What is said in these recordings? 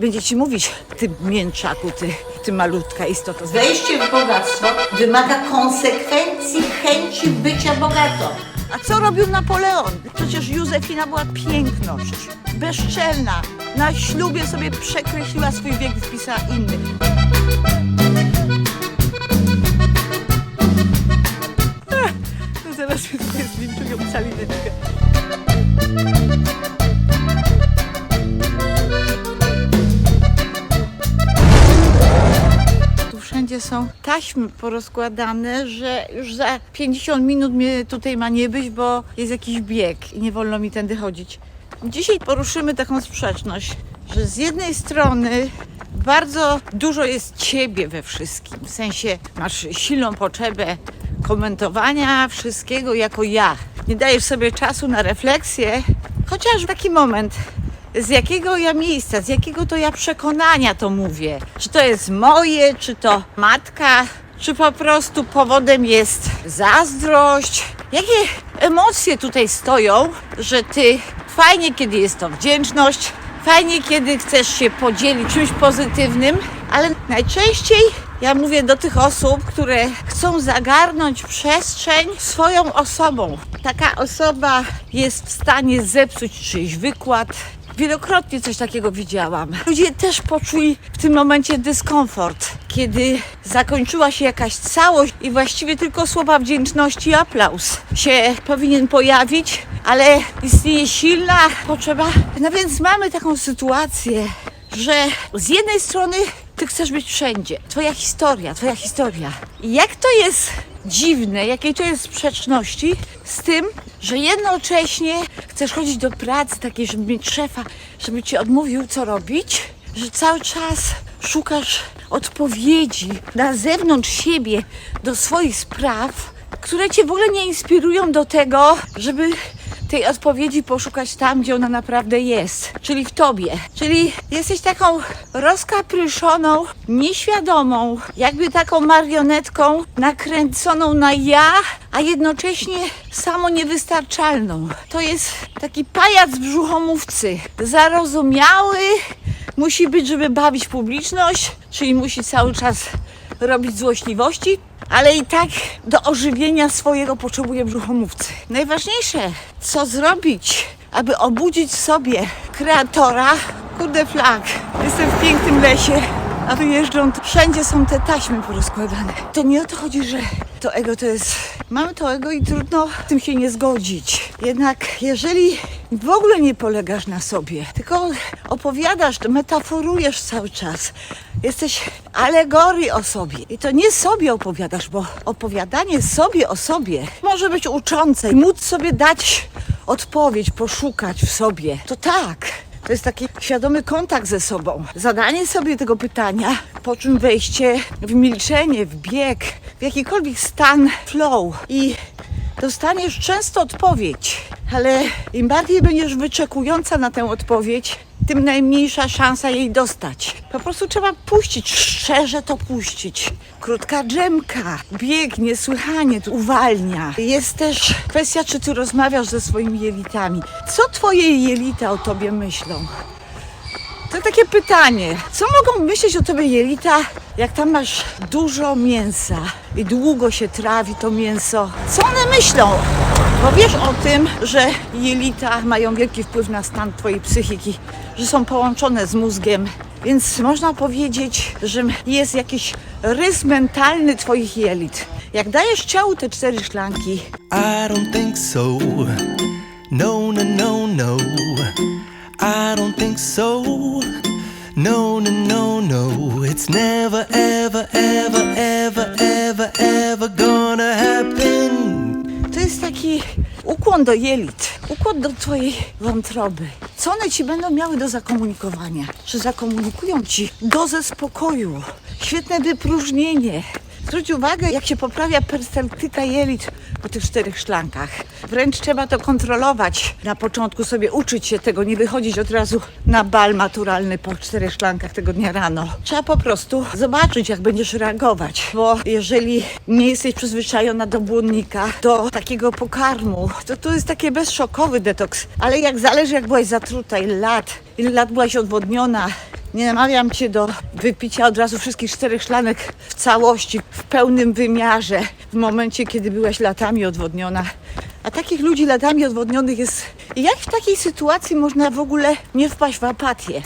będzie ci mówić, ty mięczaku, ty, ty malutka istoto. Wejście w bogactwo wymaga konsekwencji chęci bycia bogatą. A co robił Napoleon? Przecież Józefina była piękność, bezczelna. Na ślubie sobie przekreśliła swój wiek i wpisała inny. Ech, No zaraz mnie tutaj zlinczują salineczkę. Tu są taśmy porozkładane, że już za 50 minut mnie tutaj ma nie być, bo jest jakiś bieg i nie wolno mi tędy chodzić. Dzisiaj poruszymy taką sprzeczność, że z jednej strony bardzo dużo jest ciebie we wszystkim, w sensie masz silną potrzebę komentowania wszystkiego jako ja. Nie dajesz sobie czasu na refleksję, chociaż taki moment, z jakiego ja miejsca, z jakiego to ja przekonania to mówię. Czy to jest moje, czy to matka, czy po prostu powodem jest zazdrość. Jakie emocje tutaj stoją, że ty fajnie, kiedy jest to wdzięczność, fajnie, kiedy chcesz się podzielić czymś pozytywnym, ale najczęściej ja mówię do tych osób, które chcą zagarnąć przestrzeń swoją osobą. Taka osoba jest w stanie zepsuć czyjś wykład, Wielokrotnie coś takiego widziałam. Ludzie też poczuli w tym momencie dyskomfort, kiedy zakończyła się jakaś całość i właściwie tylko słowa wdzięczności i aplauz się powinien pojawić, ale istnieje silna potrzeba. No więc mamy taką sytuację, że z jednej strony ty chcesz być wszędzie. Twoja historia, twoja historia. I jak to jest dziwne, jakiej to jest sprzeczności z tym, że jednocześnie chcesz chodzić do pracy takiej, żeby mieć szefa, żeby ci odmówił, co robić, że cały czas szukasz odpowiedzi na zewnątrz siebie do swoich spraw, które cię w ogóle nie inspirują do tego, żeby tej odpowiedzi poszukać tam, gdzie ona naprawdę jest, czyli w tobie. Czyli jesteś taką rozkapryszoną, nieświadomą, jakby taką marionetką nakręconą na ja, a jednocześnie samo niewystarczalną. To jest taki pajac brzuchomówcy, zarozumiały, musi być, żeby bawić publiczność, czyli musi cały czas robić złośliwości, ale i tak do ożywienia swojego potrzebuje brzuchomówcy. Najważniejsze, co zrobić, aby obudzić sobie kreatora. Kurde flag, jestem w pięknym lesie, a tu jeżdżą, wszędzie są te taśmy porozkładane. To nie o to chodzi, że to ego to jest... Mamy to ego i trudno z tym się nie zgodzić. Jednak jeżeli w ogóle nie polegasz na sobie, tylko opowiadasz, metaforujesz cały czas, jesteś alegorii o sobie. I to nie sobie opowiadasz, bo opowiadanie sobie o sobie może być uczące móc sobie dać odpowiedź, poszukać w sobie. To tak. To jest taki świadomy kontakt ze sobą. Zadanie sobie tego pytania, po czym wejście w milczenie, w bieg, w jakikolwiek stan flow i dostaniesz często odpowiedź, ale im bardziej będziesz wyczekująca na tę odpowiedź, tym najmniejsza szansa jej dostać. Po prostu trzeba puścić, szczerze to puścić. Krótka drzemka, bieg niesłychanie uwalnia. Jest też kwestia, czy ty rozmawiasz ze swoimi jelitami. Co twoje jelita o tobie myślą? To takie pytanie. Co mogą myśleć o tobie jelita, jak tam masz dużo mięsa i długo się trawi to mięso? Co one myślą? Bo wiesz o tym, że jelita mają wielki wpływ na stan twojej psychiki, że są połączone z mózgiem. Więc można powiedzieć, że jest jakiś rys mentalny twoich jelit. Jak dajesz ciału te cztery szklanki, I don't think so. No, no, no, no. I don't think so. No, no, no, no. It's never, ever, ever, ever, ever, ever gonna happen. To jest taki ukłon do jelit, ukłon do twojej wątroby. Co one ci będą miały do zakomunikowania? Czy zakomunikują ci dozę spokoju, świetne wypróżnienie? Zwróć uwagę, jak się poprawia perspektywa jelit po tych czterech szklankach. Wręcz trzeba to kontrolować. Na początku sobie uczyć się tego, nie wychodzić od razu na bal maturalny po czterech szklankach tego dnia rano. Trzeba po prostu zobaczyć, jak będziesz reagować, bo jeżeli nie jesteś przyzwyczajona do błonnika, do takiego pokarmu, to to jest taki bezszokowy detoks. Ale jak zależy, jak byłaś zatruta, ile lat, ile lat byłaś odwodniona, Nie namawiam cię do wypicia od razu wszystkich czterech szklanek w całości, w pełnym wymiarze, w momencie, kiedy byłaś latami odwodniona. A takich ludzi latami odwodnionych jest. Jak w takiej sytuacji można w ogóle nie wpaść w apatię?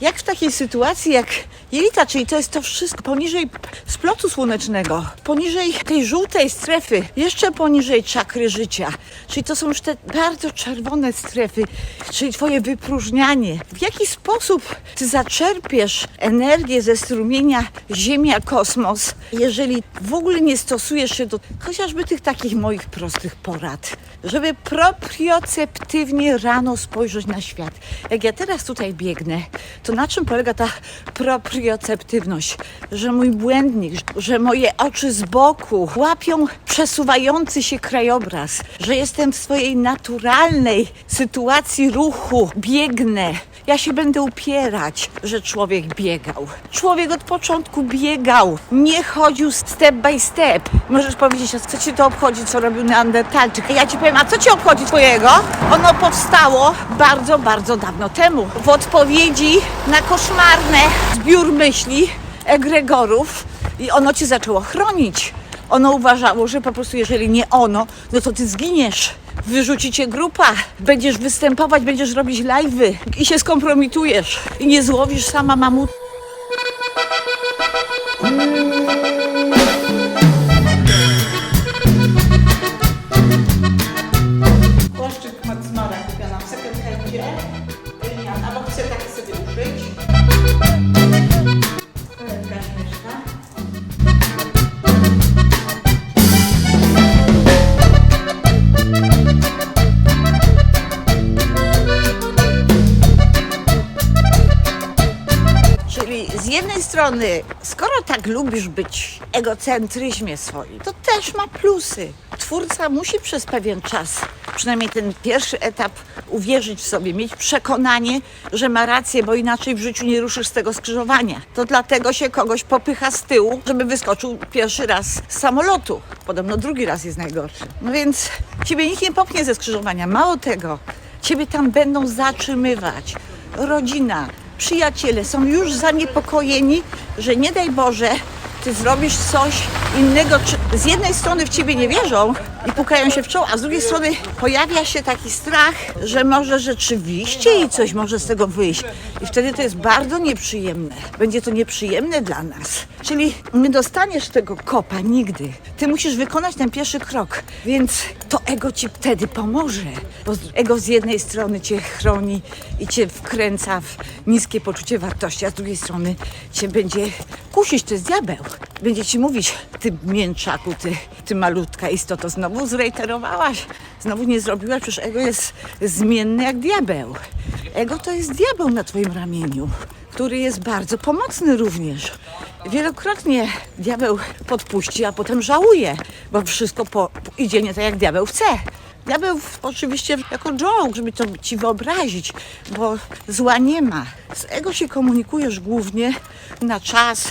Jak w takiej sytuacji, jak jelita, czyli to jest to wszystko poniżej splotu słonecznego, poniżej tej żółtej strefy, jeszcze poniżej czakry życia, czyli to są już te bardzo czerwone strefy, czyli twoje wypróżnianie. W jaki sposób ty zaczerpiesz energię ze strumienia Ziemia, kosmos, jeżeli w ogóle nie stosujesz się do chociażby tych takich moich prostych porad, żeby proprioceptywnie rano spojrzeć na świat. Jak ja teraz tutaj biegnę, to na czym polega ta proprioceptywność? Że mój błędnik, że moje oczy z boku łapią przesuwający się krajobraz, że jestem w swojej naturalnej sytuacji ruchu, biegnę. Ja się będę upierać, że człowiek biegał. Człowiek od początku biegał, nie chodził step by step. Możesz powiedzieć, a co ci to obchodzi, co robił Neandertalczyk? Ja ci powiem, a co ci obchodzi twojego? Ono powstało bardzo, bardzo dawno temu. W odpowiedzi na koszmarne zbiór myśli egregorów i ono cię zaczęło chronić. Ono uważało, że po prostu jeżeli nie ono, no to ty zginiesz. Wyrzuci cię grupa, będziesz występować, będziesz robić live'y i się skompromitujesz i nie złowisz sama mamuta. Skoro tak lubisz być w egocentryzmie swoim, to też ma plusy. Twórca musi przez pewien czas, przynajmniej ten pierwszy etap, uwierzyć w sobie, mieć przekonanie, że ma rację, bo inaczej w życiu nie ruszysz z tego skrzyżowania. To dlatego się kogoś popycha z tyłu, żeby wyskoczył pierwszy raz z samolotu. Podobno drugi raz jest najgorszy. No więc ciebie nikt nie popchnie ze skrzyżowania. Mało tego, ciebie tam będą zatrzymywać. Rodzina, przyjaciele są już zaniepokojeni, że nie daj Boże, ty zrobisz coś innego. Z jednej strony w ciebie nie wierzą i pukają się w czoło, a z drugiej strony pojawia się taki strach, że może rzeczywiście i coś może z tego wyjść. I wtedy to jest bardzo nieprzyjemne. Będzie to nieprzyjemne dla nas. Czyli nie dostaniesz tego kopa nigdy. Ty musisz wykonać ten pierwszy krok, więc to ego ci wtedy pomoże. Bo ego z jednej strony cię chroni i cię wkręca w niskie poczucie wartości, a z drugiej strony cię będzie kusić, to jest diabeł. Będzie ci mówić, ty mięczaku, ty, ty malutka istoto, znowu zrejterowałaś, znowu nie zrobiłaś, przecież ego jest zmienne jak diabeł. Ego to jest diabeł na twoim ramieniu, który jest bardzo pomocny również. Wielokrotnie diabeł podpuści, a potem żałuje, bo wszystko po, idzie nie tak jak diabeł chce. Diabeł oczywiście jako joke, żeby to ci wyobrazić, bo zła nie ma. Z ego się komunikujesz głównie na czas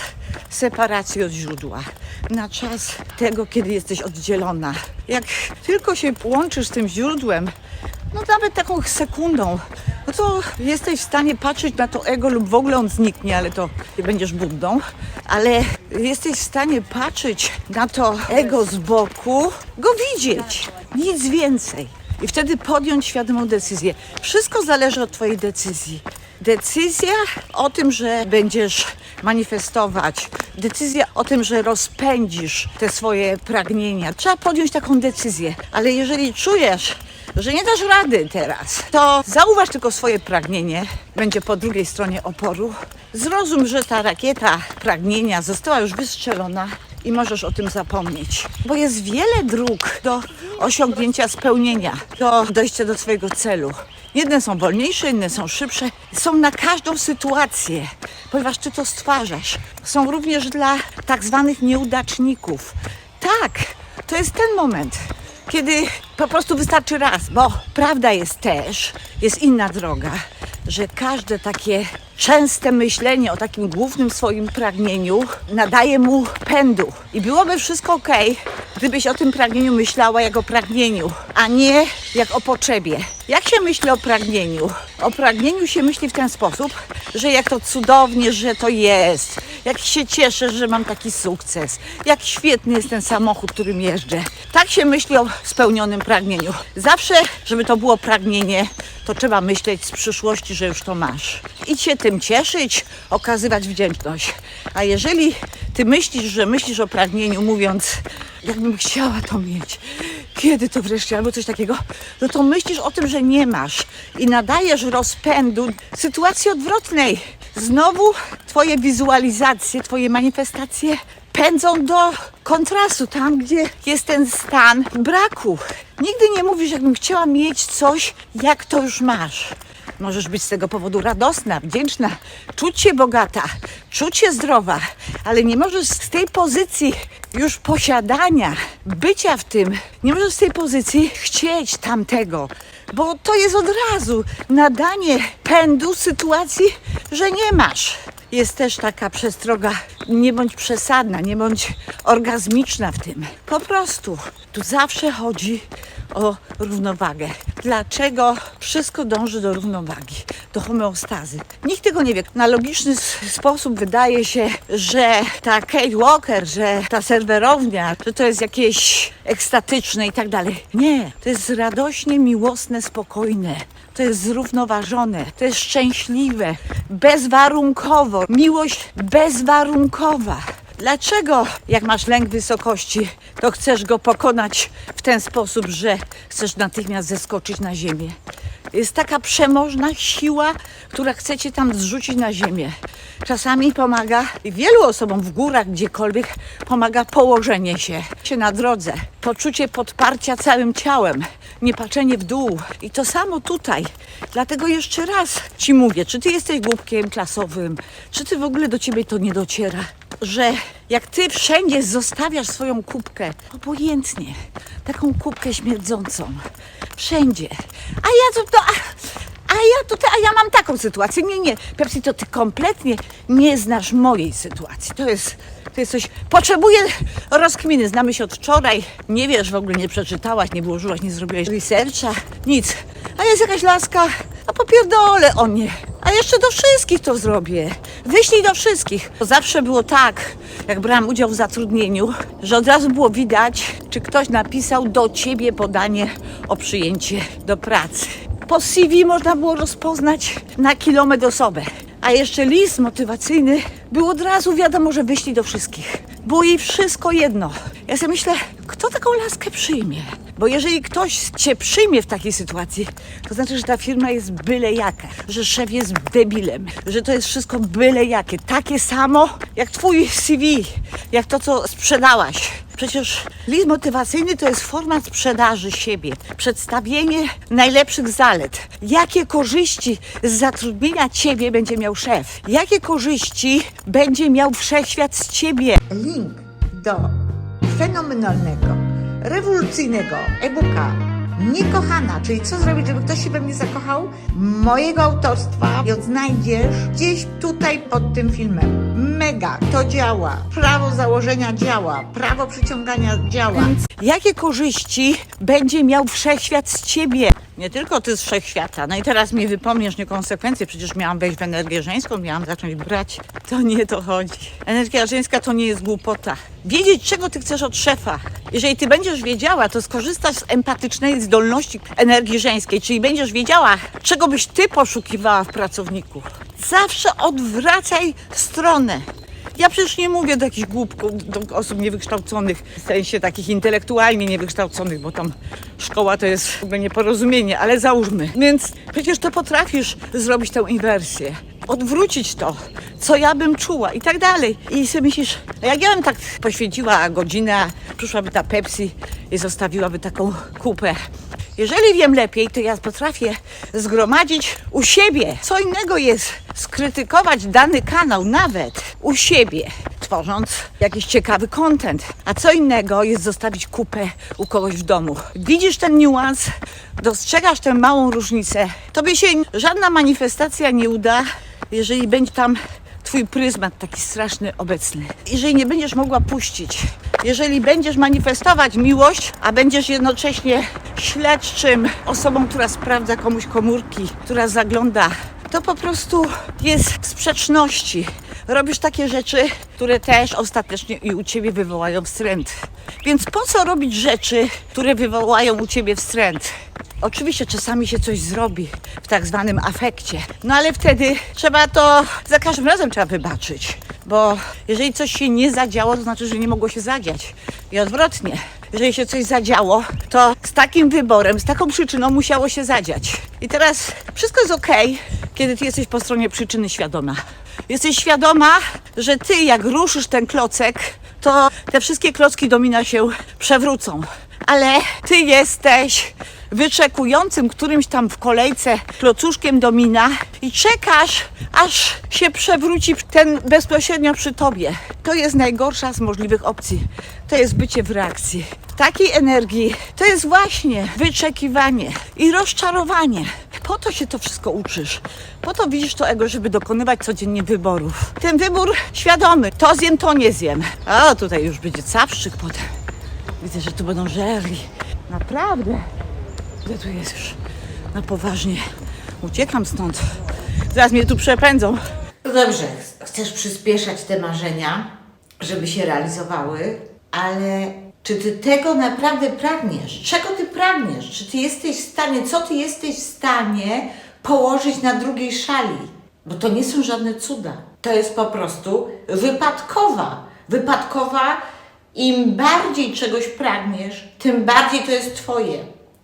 separacji od źródła, na czas tego, kiedy jesteś oddzielona. Jak tylko się łączysz z tym źródłem, no nawet taką sekundą, no to jesteś w stanie patrzeć na to ego lub w ogóle on zniknie, ale to będziesz Buddą, ale jesteś w stanie patrzeć na to ego z boku, go widzieć, nic więcej. I wtedy podjąć świadomą decyzję. Wszystko zależy od Twojej decyzji. Decyzja o tym, że będziesz manifestować, decyzja o tym, że rozpędzisz te swoje pragnienia. Trzeba podjąć taką decyzję, ale jeżeli czujesz, że nie dasz rady teraz, to zauważ tylko swoje pragnienie, będzie po drugiej stronie oporu. Zrozum, że ta rakieta pragnienia została już wystrzelona i możesz o tym zapomnieć. Bo jest wiele dróg do osiągnięcia spełnienia, do dojścia do swojego celu. Jedne są wolniejsze, inne są szybsze. Są na każdą sytuację, ponieważ ty to stwarzasz. Są również dla tak zwanych nieudaczników. Tak, to jest ten moment, kiedy po prostu wystarczy raz, bo prawda jest też, jest inna droga, że każde takie częste myślenie o takim głównym swoim pragnieniu nadaje mu pędu. I byłoby wszystko ok, gdybyś o tym pragnieniu myślała jako pragnieniu, a nie jak o potrzebie. Jak się myśli o pragnieniu? O pragnieniu się myśli w ten sposób, że jak to cudownie, że to jest. Jak się cieszę, że mam taki sukces. Jak świetny jest ten samochód, którym jeżdżę. Tak się myśli o spełnionym pragnieniu. Zawsze, żeby to było pragnienie, to trzeba myśleć z przyszłości, że już to masz. I się tym cieszyć, okazywać wdzięczność. A jeżeli ty myślisz, że myślisz o pragnieniu, mówiąc, jakbym chciała to mieć, kiedy to wreszcie, albo coś takiego, no to myślisz o tym, że nie masz i nadajesz rozpędu sytuacji odwrotnej. Znowu twoje wizualizacje, twoje manifestacje pędzą do kontrastu, tam gdzie jest ten stan braku. Nigdy nie mówisz, jakbym chciała mieć coś, jak to już masz. Możesz być z tego powodu radosna, wdzięczna, czuć się bogata, czuć się zdrowa, ale nie możesz z tej pozycji już posiadania, bycia w tym, nie możesz z tej pozycji chcieć tamtego, bo to jest od razu nadanie pędu sytuacji, że nie masz. Jest też taka przestroga, nie bądź przesadna, nie bądź orgazmiczna w tym. Po prostu tu zawsze chodzi o równowagę. Dlaczego wszystko dąży do równowagi, do homeostazy? Nikt tego nie wie. Na logiczny sposób wydaje się, że ta Kate Walker, że ta serwerownia, że to jest jakieś ekstatyczne i tak dalej. Nie, to jest radośnie, miłosne, spokojne. To jest zrównoważone, to jest szczęśliwe, bezwarunkowo. Miłość bezwarunkowa. Dlaczego, jak masz lęk wysokości, to chcesz go pokonać w ten sposób, że chcesz natychmiast zeskoczyć na ziemię? Jest taka przemożna siła, która chce cię tam zrzucić na ziemię. Czasami pomaga, i wielu osobom w górach, gdziekolwiek, pomaga położenie się, się na drodze, poczucie podparcia całym ciałem, nie patrzenie w dół. I to samo tutaj. Dlatego jeszcze raz ci mówię, czy ty jesteś głupkiem klasowym, czy ty w ogóle do ciebie to nie dociera że jak ty wszędzie zostawiasz swoją kubkę, obojętnie, taką kubkę śmierdzącą, wszędzie, a ja to, to a, a ja tutaj, a ja mam taką sytuację, nie, nie, Pepsi, to ty kompletnie nie znasz mojej sytuacji, to jest, to jest coś, potrzebuję rozkminy, znamy się od wczoraj, nie wiesz, w ogóle nie przeczytałaś, nie włożyłaś, nie zrobiłaś researcha, nic, a jest jakaś laska, a popierdolę o nie. A jeszcze do wszystkich to zrobię. Wyślij do wszystkich. Zawsze było tak, jak brałam udział w zatrudnieniu, że od razu było widać, czy ktoś napisał do ciebie podanie o przyjęcie do pracy. Po CV można było rozpoznać na kilometr osobę. A jeszcze list motywacyjny był od razu wiadomo, że wyślij do wszystkich. Było jej wszystko jedno. Ja sobie myślę, kto taką laskę przyjmie? Bo jeżeli ktoś cię przyjmie w takiej sytuacji, to znaczy, że ta firma jest byle jaka, że szef jest debilem, że to jest wszystko byle jakie. Takie samo jak twój CV, jak to, co sprzedałaś. Przecież list motywacyjny to jest format sprzedaży siebie, przedstawienie najlepszych zalet. Jakie korzyści z zatrudnienia ciebie będzie miał szef? Jakie korzyści będzie miał wszechświat z ciebie? Link do fenomenalnego, rewolucyjnego e-booka Niekochana, czyli co zrobić, żeby ktoś się we mnie zakochał? Mojego autorstwa odnajdziesz gdzieś tutaj pod tym filmem. Mega, to działa. Prawo założenia działa. Prawo przyciągania działa. Jakie korzyści będzie miał wszechświat z ciebie? Nie tylko ty z wszechświata. No i teraz mi wypomniesz niekonsekwencje. Przecież miałam wejść w energię żeńską, miałam zacząć brać. To nie to chodzi. Energia żeńska to nie jest głupota. Wiedzieć, czego ty chcesz od szefa. Jeżeli ty będziesz wiedziała, to skorzystasz z empatycznej zdolności energii żeńskiej, czyli będziesz wiedziała, czego byś ty poszukiwała w pracowniku. Zawsze odwracaj stronę. Ja przecież nie mówię do jakichś głupków, do osób niewykształconych, w sensie takich intelektualnie niewykształconych, bo tam szkoła to jest ogóle nieporozumienie, ale załóżmy. Więc przecież to potrafisz zrobić tę inwersję, odwrócić to, co ja bym czuła i tak dalej. I sobie myślisz, jak ja bym tak poświęciła godzinę, przyszłaby ta Pepsi i zostawiłaby taką kupę jeżeli wiem lepiej, to ja potrafię zgromadzić u siebie. Co innego jest skrytykować dany kanał nawet u siebie, tworząc jakiś ciekawy content. A co innego jest zostawić kupę u kogoś w domu. Widzisz ten niuans, dostrzegasz tę małą różnicę. Tobie się żadna manifestacja nie uda, jeżeli będzie tam Twój pryzmat taki straszny obecny. Jeżeli nie będziesz mogła puścić jeżeli będziesz manifestować miłość, a będziesz jednocześnie śledczym, osobą, która sprawdza komuś komórki, która zagląda, to po prostu jest w sprzeczności. Robisz takie rzeczy, które też ostatecznie i u ciebie wywołają wstręt. Więc po co robić rzeczy, które wywołają u ciebie wstręt? Oczywiście czasami się coś zrobi w tak zwanym afekcie, no ale wtedy trzeba to za każdym razem trzeba wybaczyć, bo jeżeli coś się nie zadziało, to znaczy, że nie mogło się zadziać i odwrotnie. Jeżeli się coś zadziało, to z takim wyborem, z taką przyczyną musiało się zadziać. I teraz wszystko jest ok, kiedy ty jesteś po stronie przyczyny świadoma. Jesteś świadoma, że ty jak ruszysz ten klocek, to te wszystkie klocki domina się przewrócą. Ale ty jesteś wyczekującym którymś tam w kolejce klocuszkiem domina i czekasz, aż się przewróci ten bezpośrednio przy tobie. To jest najgorsza z możliwych opcji. To jest bycie w reakcji. W takiej energii to jest właśnie wyczekiwanie i rozczarowanie. Po to się to wszystko uczysz. Po to widzisz to ego, żeby dokonywać codziennie wyborów. Ten wybór świadomy. To zjem, to nie zjem. O, tutaj już będzie capszczyk potem. Widzę, że tu będą żerli. Naprawdę. Gdzie tu jest już? Na poważnie. Uciekam stąd. Zaraz mnie tu przepędzą. No dobrze, chcesz przyspieszać te marzenia, żeby się realizowały, ale czy ty tego naprawdę pragniesz? Czego ty pragniesz? Czy ty jesteś w stanie, co ty jesteś w stanie położyć na drugiej szali? Bo to nie są żadne cuda. To jest po prostu wypadkowa. Wypadkowa, im bardziej czegoś pragniesz, tym bardziej to jest twoje.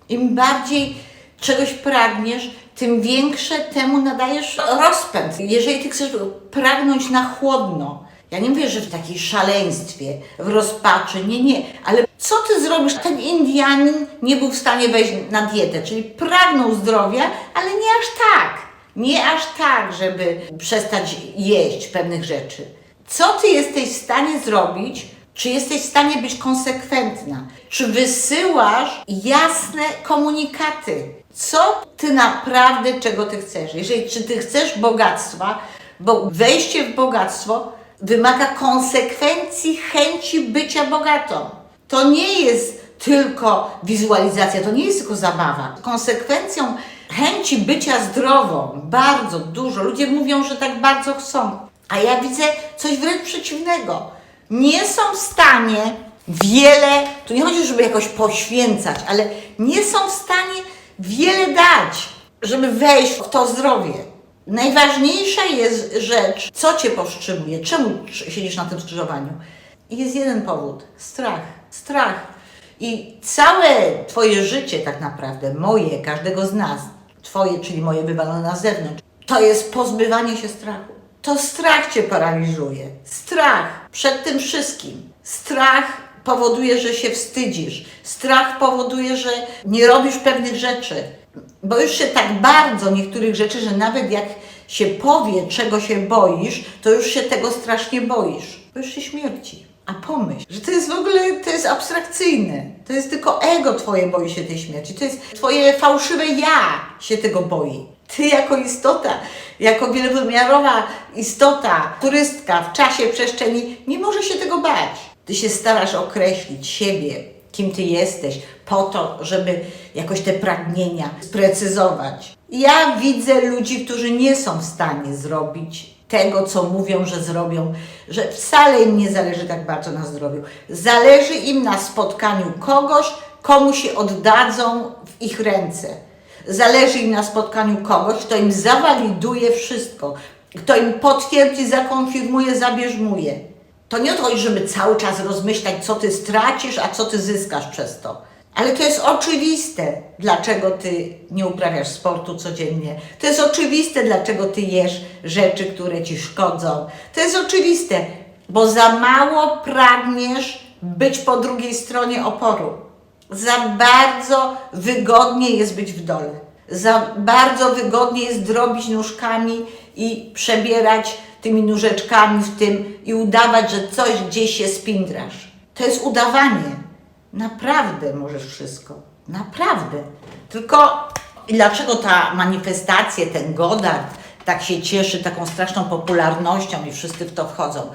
Im bardziej czegoś pragniesz, tym większe temu nadajesz rozpęd. Jeżeli ty chcesz pragnąć na chłodno, ja nie mówię, że w takiej szaleństwie, w rozpaczy, nie, nie, ale co ty zrobisz? Ten Indianin nie był w stanie wejść na dietę, czyli pragnął zdrowia, ale nie aż tak. Nie aż tak, żeby przestać jeść pewnych rzeczy. Co ty jesteś w stanie zrobić, czy jesteś w stanie być konsekwentna? Czy wysyłasz jasne komunikaty? Co ty naprawdę, czego ty chcesz? Jeżeli czy ty chcesz bogactwa, bo wejście w bogactwo wymaga konsekwencji chęci bycia bogatą. To nie jest tylko wizualizacja, to nie jest tylko zabawa. Konsekwencją chęci bycia zdrową, bardzo dużo. Ludzie mówią, że tak bardzo chcą, a ja widzę coś wręcz przeciwnego. Nie są w stanie wiele, tu nie chodzi, żeby jakoś poświęcać, ale nie są w stanie wiele dać, żeby wejść w to zdrowie. Najważniejsza jest rzecz, co Cię powstrzymuje, czemu siedzisz na tym skrzyżowaniu. I jest jeden powód, strach, strach. I całe Twoje życie tak naprawdę, moje, każdego z nas, Twoje, czyli moje wywalone na zewnątrz, to jest pozbywanie się strachu. To strach Cię paraliżuje. Strach przed tym wszystkim. Strach powoduje, że się wstydzisz. Strach powoduje, że nie robisz pewnych rzeczy. Boisz się tak bardzo niektórych rzeczy, że nawet jak się powie, czego się boisz, to już się tego strasznie boisz. Boisz się śmierci. A pomyśl, że to jest w ogóle, to jest abstrakcyjne. To jest tylko ego twoje boi się tej śmierci. To jest twoje fałszywe ja się tego boi. Ty jako istota, jako wielowymiarowa istota, turystka w czasie, przestrzeni, nie może się tego bać. Ty się starasz określić siebie, kim ty jesteś, po to, żeby jakoś te pragnienia sprecyzować. Ja widzę ludzi, którzy nie są w stanie zrobić tego, co mówią, że zrobią, że wcale im nie zależy tak bardzo na zdrowiu. Zależy im na spotkaniu kogoś, komu się oddadzą w ich ręce. Zależy im na spotkaniu kogoś, kto im zawaliduje wszystko, kto im potwierdzi, zakonfirmuje, zabierzmuje. To nie chodzi, żeby cały czas rozmyślać, co ty stracisz, a co ty zyskasz przez to. Ale to jest oczywiste, dlaczego ty nie uprawiasz sportu codziennie. To jest oczywiste, dlaczego ty jesz rzeczy, które ci szkodzą. To jest oczywiste, bo za mało pragniesz być po drugiej stronie oporu. Za bardzo wygodnie jest być w dole. Za bardzo wygodnie jest drobić nóżkami i przebierać tymi nóżeczkami w tym i udawać, że coś gdzieś się spindrasz. To jest udawanie. Naprawdę możesz wszystko. Naprawdę. Tylko dlaczego ta manifestacja, ten Godard tak się cieszy taką straszną popularnością i wszyscy w to wchodzą?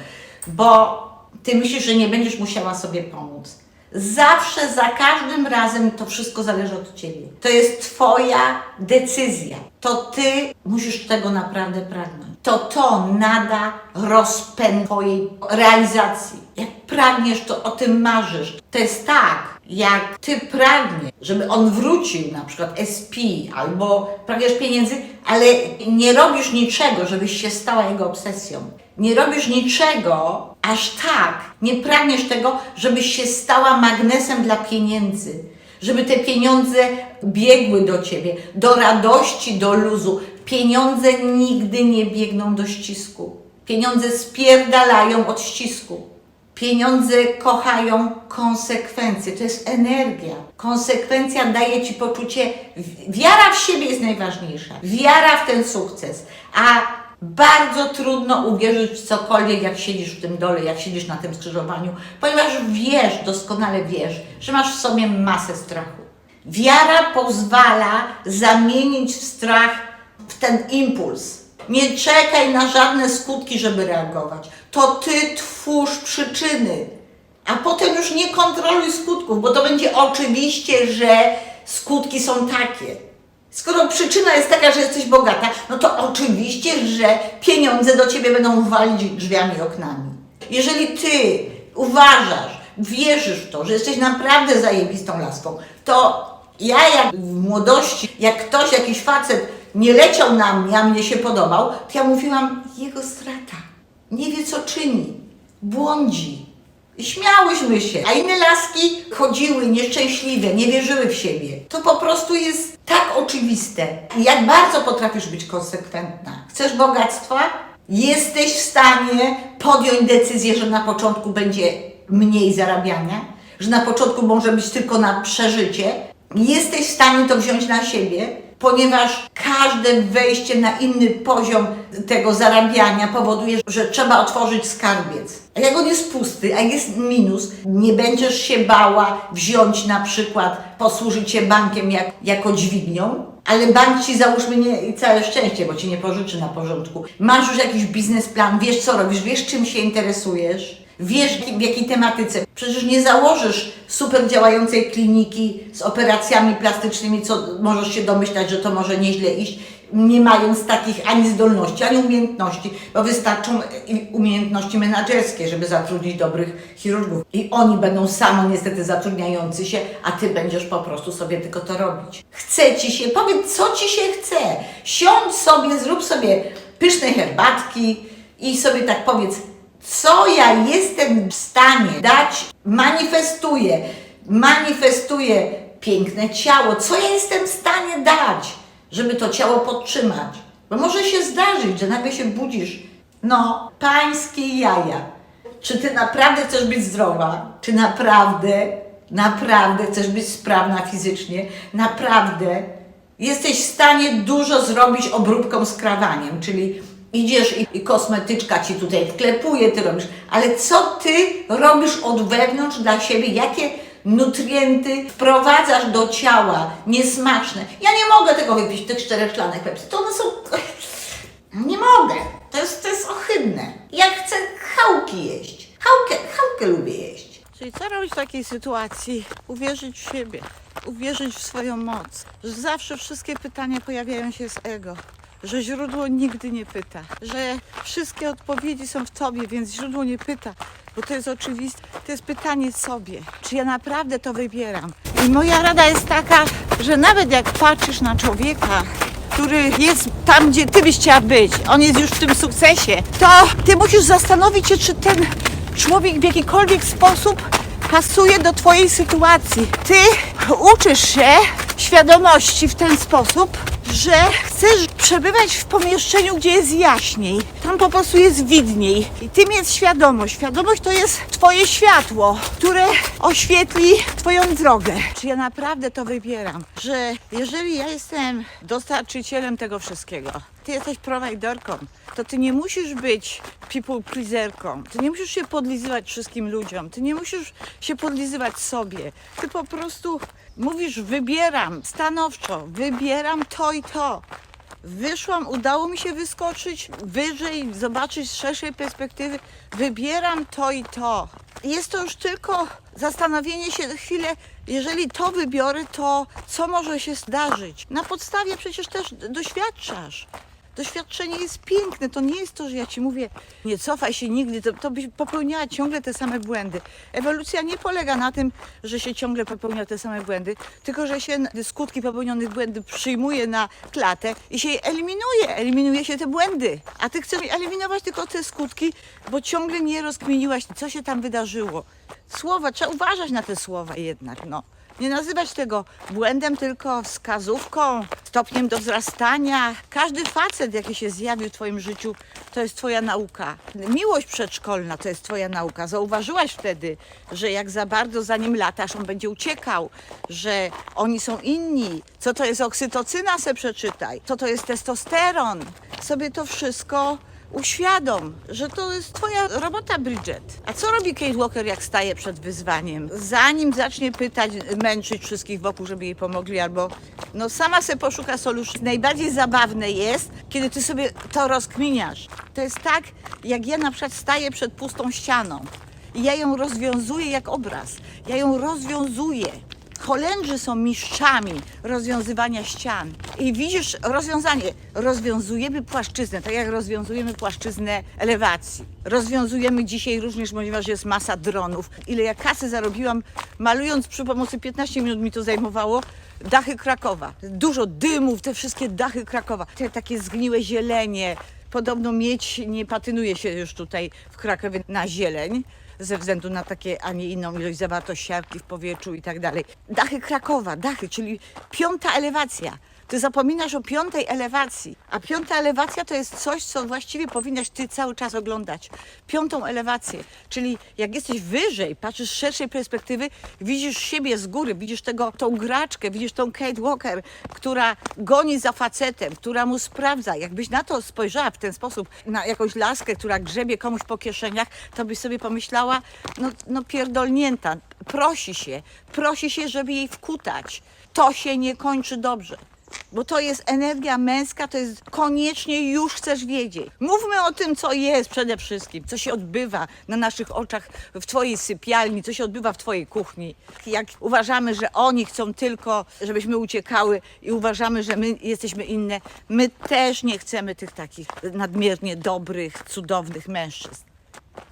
Bo ty myślisz, że nie będziesz musiała sobie pomóc. Zawsze, za każdym razem to wszystko zależy od ciebie. To jest twoja decyzja. To ty musisz tego naprawdę pragnąć. To to nada rozpęd twojej realizacji. Jak pragniesz, to o tym marzysz. To jest tak, jak ty pragniesz, żeby on wrócił, na przykład SP, albo pragniesz pieniędzy, ale nie robisz niczego, żebyś się stała jego obsesją. Nie robisz niczego aż tak, nie pragniesz tego, żebyś się stała magnesem dla pieniędzy. Żeby te pieniądze biegły do ciebie, do radości, do luzu. Pieniądze nigdy nie biegną do ścisku. Pieniądze spierdalają od ścisku. Pieniądze kochają konsekwencje. To jest energia. Konsekwencja daje ci poczucie. Wiara w siebie jest najważniejsza. Wiara w ten sukces. A bardzo trudno uwierzyć w cokolwiek, jak siedzisz w tym dole, jak siedzisz na tym skrzyżowaniu, ponieważ wiesz, doskonale wiesz, że masz w sobie masę strachu. Wiara pozwala zamienić strach w ten impuls. Nie czekaj na żadne skutki, żeby reagować. To ty twórz przyczyny, a potem już nie kontroluj skutków, bo to będzie oczywiście, że skutki są takie. Skoro przyczyna jest taka, że jesteś bogata, no to oczywiście, że pieniądze do ciebie będą walić drzwiami i oknami. Jeżeli ty uważasz, wierzysz w to, że jesteś naprawdę zajebistą laską, to ja jak w młodości, jak ktoś, jakiś facet nie leciał na mnie, a mnie się podobał, to ja mówiłam, jego strata. Nie wie, co czyni. Błądzi. Śmiałyśmy się, a inne laski chodziły nieszczęśliwe, nie wierzyły w siebie. To po prostu jest tak oczywiste. Jak bardzo potrafisz być konsekwentna? Chcesz bogactwa? Jesteś w stanie podjąć decyzję, że na początku będzie mniej zarabiania, że na początku może być tylko na przeżycie. Jesteś w stanie to wziąć na siebie, ponieważ każde wejście na inny poziom tego zarabiania powoduje, że trzeba otworzyć skarbiec. A jak on jest pusty, a jest minus, nie będziesz się bała wziąć na przykład, posłużyć się bankiem jak, jako dźwignią, ale bank ci załóżmy nie, i całe szczęście, bo ci nie pożyczy na porządku. Masz już jakiś biznesplan, wiesz co robisz, wiesz czym się interesujesz, wiesz w jakiej tematyce. Przecież nie założysz super działającej kliniki z operacjami plastycznymi, co możesz się domyślać, że to może nieźle iść, nie mając takich ani zdolności, ani umiejętności, bo wystarczą umiejętności menedżerskie, żeby zatrudnić dobrych chirurgów. I oni będą samo niestety zatrudniający się, a ty będziesz po prostu sobie tylko to robić. Chce ci się, powiedz co ci się chce. Siądź sobie, zrób sobie pyszne herbatki i sobie tak powiedz, co ja jestem w stanie dać, manifestuję, manifestuję piękne ciało, co ja jestem w stanie dać, żeby to ciało podtrzymać. Bo może się zdarzyć, że nagle się budzisz. No, pańskie jaja. Czy ty naprawdę chcesz być zdrowa? Czy naprawdę, naprawdę chcesz być sprawna fizycznie? Naprawdę jesteś w stanie dużo zrobić obróbką z krawaniem, czyli idziesz i, i kosmetyczka ci tutaj wklepuje, ty robisz, ale co ty robisz od wewnątrz dla siebie? Jakie nutrienty wprowadzasz do ciała niesmaczne? Ja nie mogę tego wypić, tych czterech szklanek Pepsi, to one są... Nie mogę, to jest, to jest ohydne. Ja chcę chałki jeść, chałkę, chałkę lubię jeść. Czyli co robić w takiej sytuacji? Uwierzyć w siebie, uwierzyć w swoją moc. Że zawsze wszystkie pytania pojawiają się z ego. Że źródło nigdy nie pyta. Że wszystkie odpowiedzi są w tobie, więc źródło nie pyta. Bo to jest oczywiste. To jest pytanie sobie. Czy ja naprawdę to wybieram? I moja rada jest taka, że nawet jak patrzysz na człowieka, który jest tam, gdzie ty byś chciała być, on jest już w tym sukcesie, to ty musisz zastanowić się, czy ten człowiek w jakikolwiek sposób pasuje do twojej sytuacji. Ty uczysz się świadomości w ten sposób, że chcesz przebywać w pomieszczeniu, gdzie jest jaśniej. Tam po prostu jest widniej. I tym jest świadomość. Świadomość to jest twoje światło, które oświetli twoją drogę. Czy ja naprawdę to wybieram? Że jeżeli ja jestem dostarczycielem tego wszystkiego, ty jesteś prowajderką, to ty nie musisz być people pleaserką. Ty nie musisz się podlizywać wszystkim ludziom. Ty nie musisz się podlizywać sobie. Ty po prostu mówisz, wybieram stanowczo, wybieram to i to. Wyszłam, udało mi się wyskoczyć wyżej, zobaczyć z szerszej perspektywy. Wybieram to i to. Jest to już tylko zastanowienie się chwilę, jeżeli to wybiorę, to co może się zdarzyć? Na podstawie przecież też doświadczasz. Doświadczenie jest piękne. To nie jest to, że ja ci mówię, nie cofaj się nigdy, to, to byś popełniała ciągle te same błędy. Ewolucja nie polega na tym, że się ciągle popełnia te same błędy, tylko że się skutki popełnionych błędów przyjmuje na klatę i się je eliminuje. Eliminuje się te błędy. A ty chcesz eliminować tylko te skutki, bo ciągle nie rozkminiłaś, co się tam wydarzyło. Słowa, trzeba uważać na te słowa jednak, no. Nie nazywać tego błędem, tylko wskazówką, stopniem do wzrastania. Każdy facet, jaki się zjawił w Twoim życiu, to jest Twoja nauka. Miłość przedszkolna to jest Twoja nauka. Zauważyłaś wtedy, że jak za bardzo za nim latasz, on będzie uciekał, że oni są inni. Co to jest oksytocyna, se przeczytaj. Co to jest testosteron. Sobie to wszystko uświadom, że to jest twoja robota, Bridget. A co robi Kate Walker, jak staje przed wyzwaniem? Zanim zacznie pytać, męczyć wszystkich wokół, żeby jej pomogli, albo no sama se poszuka solution. Najbardziej zabawne jest, kiedy ty sobie to rozkminiasz. To jest tak, jak ja na przykład staję przed pustą ścianą i ja ją rozwiązuję jak obraz. Ja ją rozwiązuję. Holendrzy są mistrzami rozwiązywania ścian. I widzisz rozwiązanie. Rozwiązujemy płaszczyznę, tak jak rozwiązujemy płaszczyznę elewacji. Rozwiązujemy dzisiaj również, ponieważ jest masa dronów. Ile ja kasy zarobiłam, malując przy pomocy 15 minut mi to zajmowało, dachy Krakowa. Dużo dymów, te wszystkie dachy Krakowa. Te takie zgniłe zielenie. Podobno miedź nie patynuje się już tutaj w Krakowie na zieleń ze względu na takie, a nie inną ilość zawartość siarki w powietrzu i tak dalej. Dachy Krakowa, dachy, czyli piąta elewacja. Ty zapominasz o piątej elewacji, a piąta elewacja to jest coś, co właściwie powinnaś ty cały czas oglądać. Piątą elewację, czyli jak jesteś wyżej, patrzysz z szerszej perspektywy, widzisz siebie z góry, widzisz tego, tą graczkę, widzisz tą Kate Walker, która goni za facetem, która mu sprawdza. Jakbyś na to spojrzała w ten sposób, na jakąś laskę, która grzebie komuś po kieszeniach, to byś sobie pomyślała, no, no pierdolnięta, prosi się, prosi się, żeby jej wkutać. To się nie kończy dobrze. Bo to jest energia męska, to jest koniecznie już chcesz wiedzieć. Mówmy o tym, co jest przede wszystkim, co się odbywa na naszych oczach w Twojej sypialni, co się odbywa w Twojej kuchni. Jak uważamy, że oni chcą tylko, żebyśmy uciekały i uważamy, że my jesteśmy inne, my też nie chcemy tych takich nadmiernie dobrych, cudownych mężczyzn.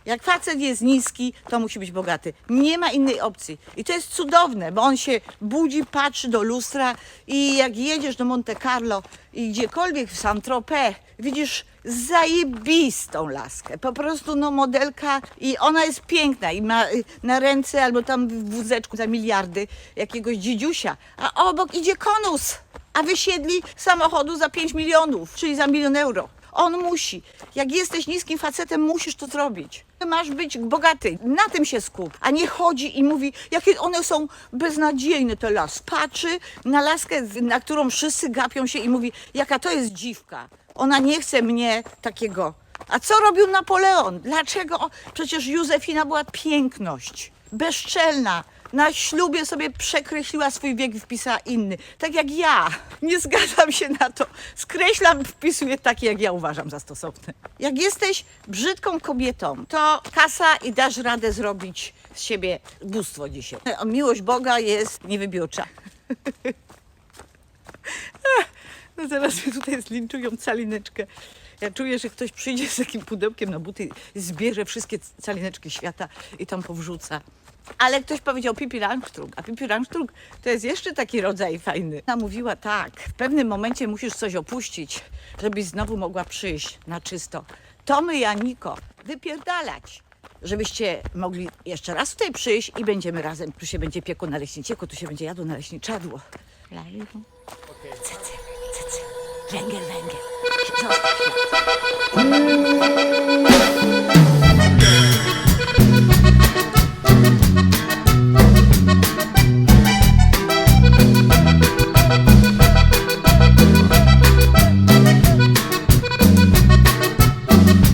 Jak facet jest niski, to musi być bogaty. Nie ma innej opcji. I to jest cudowne, bo on się budzi, patrzy do lustra i jak jedziesz do Monte Carlo i gdziekolwiek w Saint-Tropez, widzisz zajebistą laskę. Po prostu no modelka i ona jest piękna i ma y, na ręce albo tam w wózeczku za miliardy jakiegoś dziedziusia, a obok idzie konus, a wysiedli samochodu za 5 milionów, czyli za milion euro. On musi. Jak jesteś niskim facetem, musisz to zrobić. Masz być bogaty. Na tym się skup. A nie chodzi i mówi, jakie one są beznadziejne te laski. Patrzy na laskę, na którą wszyscy gapią się i mówi, jaka to jest dziwka. Ona nie chce mnie takiego. A co robił Napoleon? Dlaczego? Przecież Józefina była piękność. Bezczelna. Na ślubie sobie przekreśliła swój wiek i wpisała inny. Tak jak ja. Nie zgadzam się na to. Skreślam, wpisuję takie, jak ja uważam za stosowne. Jak jesteś brzydką kobietą, to kasa i dasz radę zrobić z siebie bóstwo dzisiaj. Miłość Boga jest niewybiórcza. No zaraz mnie tutaj zlinczują calineczkę. Ja czuję, że ktoś przyjdzie z takim pudełkiem na buty, zbierze wszystkie calineczki świata i tam powrzuca. Ale ktoś powiedział Pipi Langstrug, a Pipi Langstrug to jest jeszcze taki rodzaj fajny. Ona mówiła tak, w pewnym momencie musisz coś opuścić, żebyś znowu mogła przyjść na czysto. To my, Janiko, wypierdalać. Żebyście mogli jeszcze raz tutaj przyjść i będziemy razem. Tu się będzie piekło naleśnicieku, tu się będzie jadło naleśniczadło. Laju. Cycy, cycy, węgiel, węgiel.